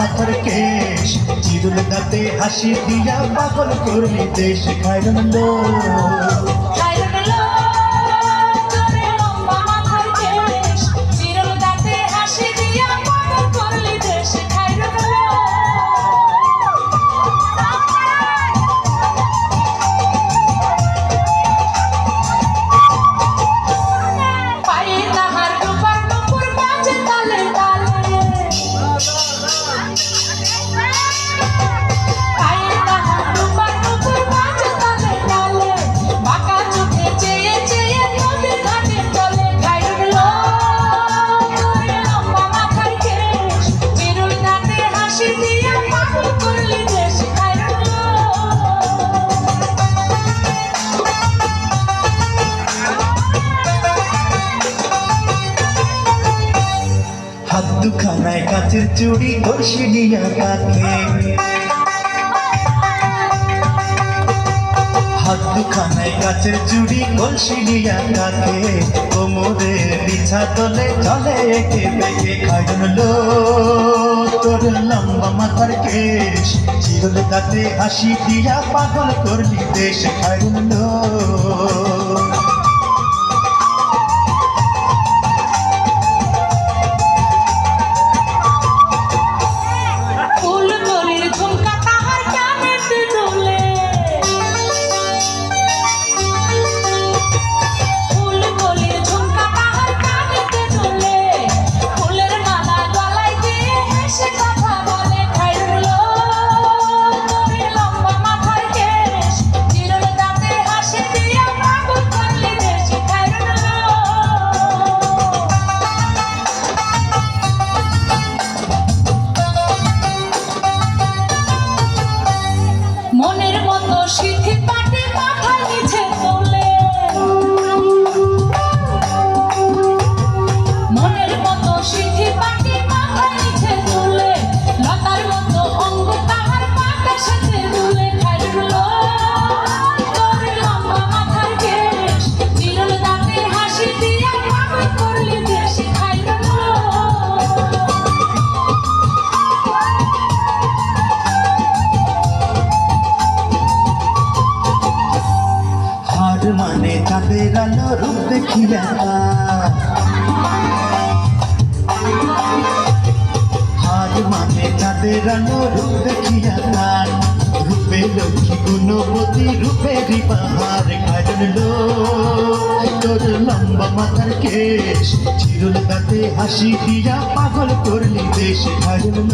মাথার কেশ চিরুল দাঁতে হাসি দিয়া পাগল করলি দেশ লো দুখানায় কাচের চুড়ি কলসি নিয়া কাকে হাত দুখানায় কাচের চুড়ি কলসি নিয়া কাকে কোমরে বিছা তলে চলে একে বেঁকে খাইন লো তোর লম্বা মাথার কেশ। চিরল দাঁতে হাসি দিয়া পাগল করলি দেশ খাইন মনের মানে চাঁদের আলো রূপ দেখিয়া হার মানে চাঁদের আলো রূপ দেখিয়া তার রূপে লক্ষ্মী গুণবতী রূপেরই পাহাড় কাজল তোর লম্বা মাথার কেশ চিরল তাতে হাসি দিয়া পাগল করলি দেশ কাজল